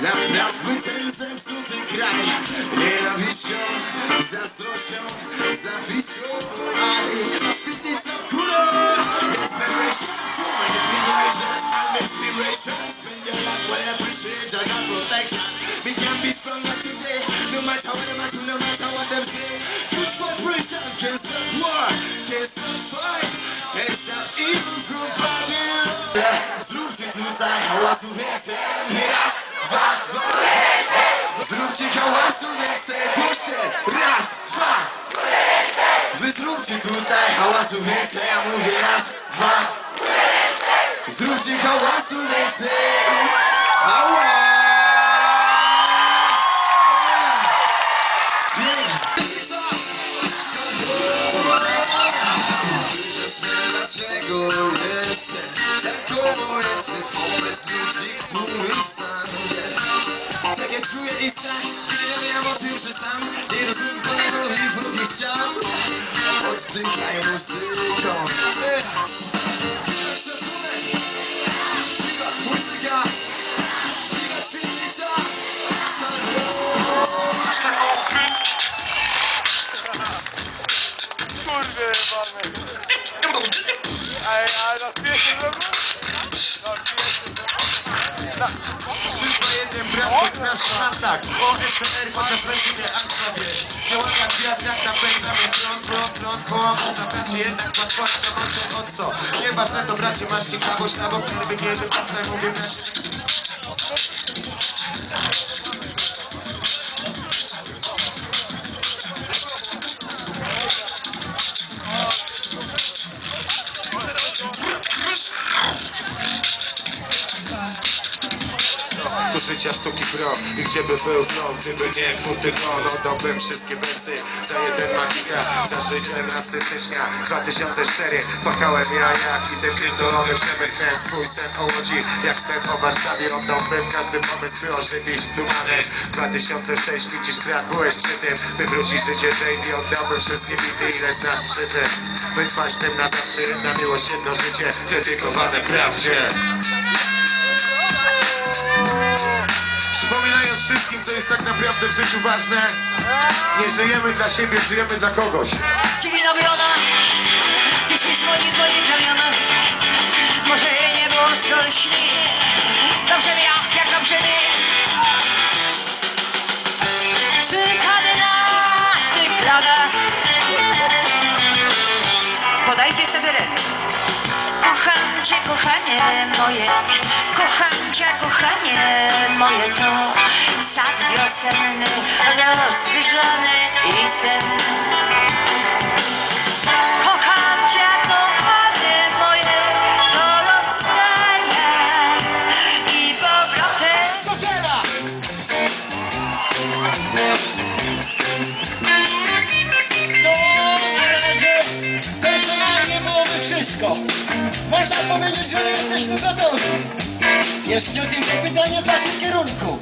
Na prawy ten zepsuty kraj. Nienawiścią, zazdrością, zawisłą Ale świetnica w górę Inspiration, woman, inspiration I'm inspiration Spend your life well appreciate I got protection We can be strong today No matter what them do, no matter what them say Good vibration, can't stop war Can't stop fight Can't stop evil fighting Zróbcie tutaj hałasu więcej Raz, dwa, dwa Zróbcie hałasu więcej Głoście, raz, dwa Wy zróbcie tutaj hałasu więcej Ja mówię raz, dwa Zróbcie hałasu więcej Hałas Dlaczego jestem tak obojętny wobec ludzi, których wciąż już sam Nie rozumiem tego rifru, nie chciał Oddychaj muzyką Muzyka Świetnica Kurde, mamy Ej, ale na świecie bratko, sprawdź mam tak OSTR, chociaż leci mnie akcja, wiesz? Działa jak wiatr, jak napędza mnie prąd, prąd, prąd Połowa zabraci, jednak zatwarza oczy od co? Nieważne to bracie, masz ciekawość na bok Kiedy kiedy własne mówię bracie życia sztuki pro I gdzie by był flow, gdyby nie futygon Oddałbym wszystkie wersy za jeden magiga Za życie 11 stycznia 2004 Płakałem ja jak i ten pierdolony przemysł Ten swój sen o Łodzi Jak sen o Warszawie Oddałbym każdy pomysł by ożywić tumanem 2006 widzisz brat, byłeś przy tym By wrócić życie JD Oddałbym wszystkie bity ile znasz przyczyn. Wytrwać tym na zawsze jedna miłość, jedno życie Dedykowane prawdzie wszystkim, co jest tak naprawdę w życiu ważne. Nie żyjemy dla siebie, żyjemy dla kogoś. Drzwi robiona, pieśni z moich moich ramionach. Może nie było strasznie Dobrze mi, ach, jak dobrze mi Cykady na cykladach Podajcie sobie ręce. Kocham cię, kochanie moje. Kocham cię, kochanie moje. To sad wiosenny, rozwyżony i sen Kocham cię, kochanie moje staję i powrotem To na razie personalnie byłoby wszystko. Można powiedzieć, że nie jesteśmy gotowi. Jeszcze tylko pytanie w waszym kierunku.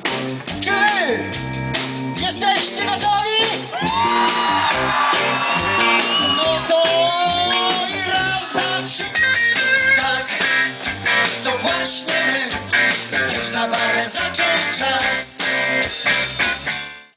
Czy jesteście gotowi? No to i raz, dwa, trzy. Tak, to właśnie my. Już zabawę zaczął czas.